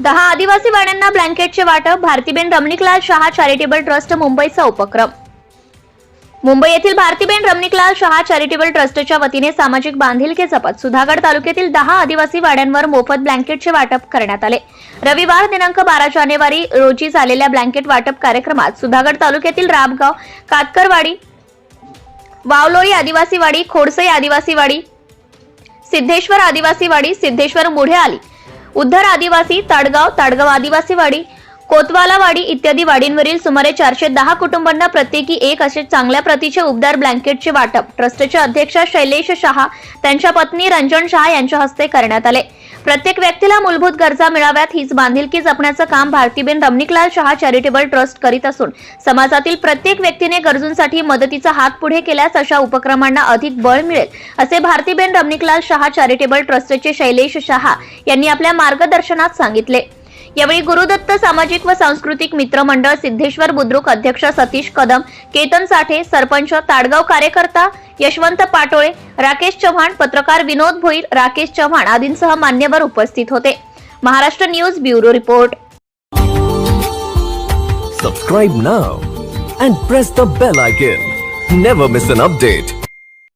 दहा आदिवासी वाड्यांना ब्लँकेटचे वाटप भारतीबेन रमणीकलाल शहा चॅरिटेबल ट्रस्ट मुंबईचा उपक्रम. मुंबई येथील भारतीबेन रमणीकलाल शहा चॅरिटेबल ट्रस्टच्या वतीने सामाजिक बांधिलके जपत सुधागड तालुक्यातील दहा आदिवासी वाड्यांवर मोफत ब्लँकेटचे वाटप करण्यात आले. रविवार दिनांक बारा जानेवारी रोजी झालेल्या ब्लँकेट वाटप कार्यक्रमात सुधागड तालुक्यातील राबगाव कातकरवाडी वावलोळी आदिवासीवाडी खोडसई आदिवासीवाडी सिद्धेश्वर आदिवासी वाडी सिद्धेश्वर मुढे आली. उद्धर आदिवासी ताडगाव ताडगाव आदिवासीवाडी कोतवालावाडी इत्यादी वाडींवरील सुमारे चारशे दहा कुटुंबांना प्रत्येकी एक असे चांगल्या प्रतीचे उबदार ब्लँकेटचे वाटप. ट्रस्टचे अध्यक्ष शैलेश शहा त्यांच्या पत्नी रंजन शहा यांच्या हस्ते करण्यात आले. प्रत्येक व्यक्तीला मूलभूत गरजा मिळाव्यात हीच बांधिलकी जपण्याचं काम भारतीबेन रमणिकलाल शहा चॅरिटेबल ट्रस्ट करीत असून समाजातील प्रत्येक व्यक्तीने गरजूंसाठी मदतीचा हात पुढे केल्यास अशा उपक्रमांना अधिक बळ मिळेल असे भारतीबेन रमणिकलाल शहा चॅरिटेबल ट्रस्टचे शैलेश शहा यांनी आपल्या मार्गदर्शनात सांगितले. यावेळी गुरुदत्त सामाजिक व सांस्कृतिक मित्र मंडळ सिद्धेश्वर बुद्रुक अध्यक्ष सतीश कदम केतन साठे सरपंच ताडगाव कार्यकर्ता यशवंत पाटोळे राकेश चव्हाण पत्रकार विनोद भोईर राकेश चव्हाण आदींसह मान्यवर उपस्थित होते. Maharashtra news bureau report. Subscribe now and press the bell icon never miss an update